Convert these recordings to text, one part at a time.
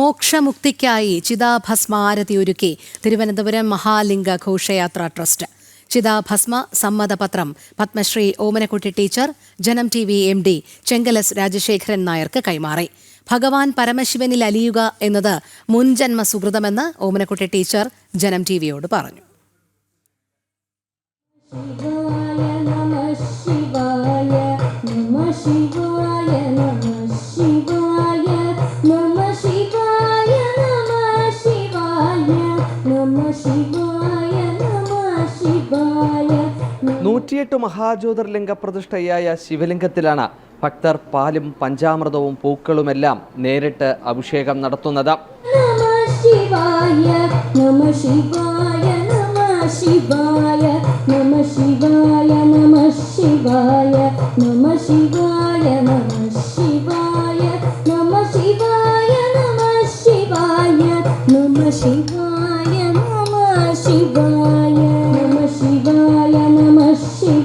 മോക്ഷമുക്തിക്കായി ചിതാഭസ്മാരതി ഒരുക്കി തിരുവനന്തപുരം മഹാലിംഗ ഘോഷയാത്ര ട്രസ്റ്റ്. ചിതാഭസ്മ സമ്മതപത്രം Padmashri Omanakutty teacher Janam T V M D ചെങ്കലസ് Rajasekharan നായർക്ക് കൈമാറി. ഭഗവാൻ പരമശിവനിൽ അലിയുക എന്നത് മുൻജന്മ സുഹൃതമെന്ന് ഓമനക്കുട്ടി ടീച്ചർ ജനം ടി വിയോട് പറഞ്ഞു. നൂറ്റിയെട്ട് മഹാജ്യോതിർലിംഗ പ്രതിഷ്ഠയായ ശിവലിംഗത്തിലാണ് ഭക്തർ പാലും പഞ്ചാമൃതവും പൂക്കളുമെല്ലാം നേരിട്ട് അഭിഷേകം നടത്തുന്നത്. ശിവായ.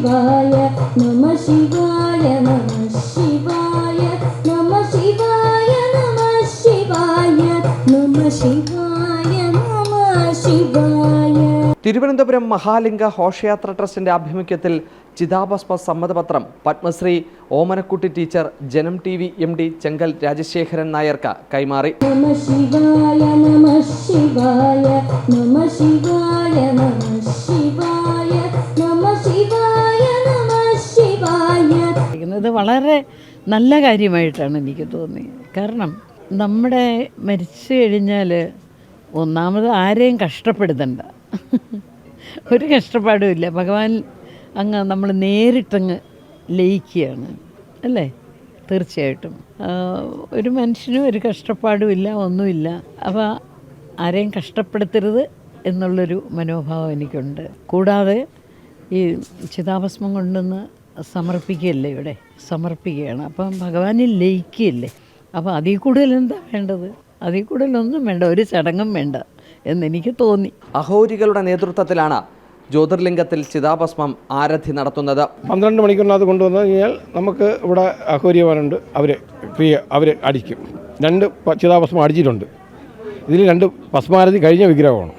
ശിവായ നമ ശിവായ നമ ശിവായ നമ ശിവായ നമ ശിവായ നമ ശിവായ നമ ശിവായ. തിരുവനന്തപുരം മഹാലിംഗ ഘോഷയാത്ര ട്രസ്റ്റിന്റെ ആഭിമുഖ്യത്തിൽ ചിതാഭസ്മ സമ്മതപത്രം. Padmashri Omanakutty teacher Janam T V M D Chengal Rajasekharan നായർക്ക് കൈമാറി. നമ ശിവായ നമ ശിവായ നമ ശിവായ നമ ഇത് വളരെ നല്ല കാര്യമായിട്ടാണ് എനിക്ക് തോന്നിയത്. കാരണം നമ്മുടെ മരിച്ചു കഴിഞ്ഞാൽ ഒന്നാമത് ആരെയും കഷ്ടപ്പെടുത്തണ്ട. ഒരു കഷ്ടപ്പാടും ഇല്ല. ഭഗവാൻ അങ്ങ് നമ്മൾ നേരിട്ടങ്ങ് ലയിക്കുകയാണ്. അല്ലേ? തീർച്ചയായിട്ടും. ഒരു മനുഷ്യനും ഒരു കഷ്ടപ്പാടും ഇല്ല ഒന്നുമില്ല. അപ്പോൾ ആരെയും കഷ്ടപ്പെടുത്തരുത് എന്നുള്ളൊരു മനോഭാവം എനിക്കുണ്ട്. കൂടാതെ ഈ ചിതാഭസ്മം കൊണ്ടുവന്ന് സമർപ്പിക്കുകയല്ലേ ഇവിടെ? സമർപ്പിക്കുകയാണ്. അപ്പം ഭഗവാനിൽ ലയിക്കുകയല്ലേ? അപ്പോൾ അതിൽ കൂടുതൽ എന്താ വേണ്ടത്? അതിൽ കൂടുതലൊന്നും വേണ്ട ഒരു ചടങ്ങും വേണ്ട എന്നെനിക്ക് തോന്നി. അഹോരികളുടെ നേതൃത്വത്തിലാണ് ജ്യോതിർലിംഗത്തിൽ ചിതാഭസ്മം ആരതി നടത്തുന്നത്. പന്ത്രണ്ട് മണിക്കൂറിനകത്ത് കൊണ്ടുവന്നു കഴിഞ്ഞാൽ നമുക്ക് ഇവിടെ അഹോരിയവാനുണ്ട് അവർ ക്രിയ അവർ അടിക്കും. രണ്ട് ചിതാഭസ്മം അടിച്ചിട്ടുണ്ട്. ഇതിൽ രണ്ട് ഭസ്മാരതി കഴിഞ്ഞ വിഗ്രഹമാണ്.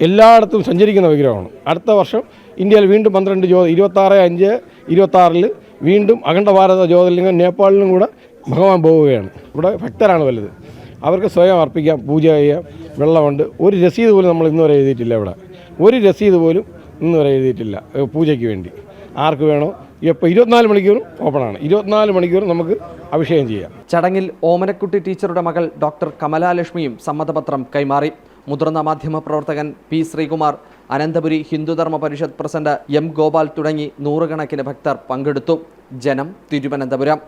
എല്ലായിടത്തും സഞ്ചരിക്കുന്ന വിഗ്രഹമാണ്. അടുത്ത വർഷം ഇന്ത്യയിൽ വീണ്ടും പന്ത്രണ്ട് ജ്യോതി ഇരുപത്താറ് അഞ്ച് ഇരുപത്താറിൽ വീണ്ടും അഖണ്ഡ ഭാരത ജ്യോതിർലിംഗം നേപ്പാളിലും കൂടെ ഭഗവാൻ പോവുകയാണ്. ഇവിടെ ഭക്തരാണ് വലുത്. അവർക്ക് സ്വയം അർപ്പിക്കാം പൂജ ചെയ്യാം വെള്ളമുണ്ട്. ഒരു രസീത് പോലും നമ്മൾ ഇന്നുവരെ എഴുതിയിട്ടില്ല ഇവിടെ. ഒരു രസീത് പോലും ഇന്നുവരെ എഴുതിയിട്ടില്ല പൂജയ്ക്ക് വേണ്ടി. ആർക്ക് വേണോ? ഇപ്പോൾ ഇരുപത്തിനാല് മണിക്കൂറും ഓപ്പണാണ്. ഇരുപത്തിനാല് മണിക്കൂറും നമുക്ക് അഭിഷേകം ചെയ്യാം. ചടങ്ങിൽ ഓമനക്കുട്ടി ടീച്ചറുടെ മകൾ ഡോക്ടർ കമലാലക്ഷ്മിയും സമ്മതപത്രം കൈമാറി. മുതിർന്ന മാധ്യമപ്രവർത്തകൻ P Sreekumar Ananthapuri Hindu Dharma Parishad president M Gopal തുടങ്ങി നൂറുകണക്കിന് ഭക്തർ പങ്കെടുത്തു. ജനം തിരുവനന്തപുരം.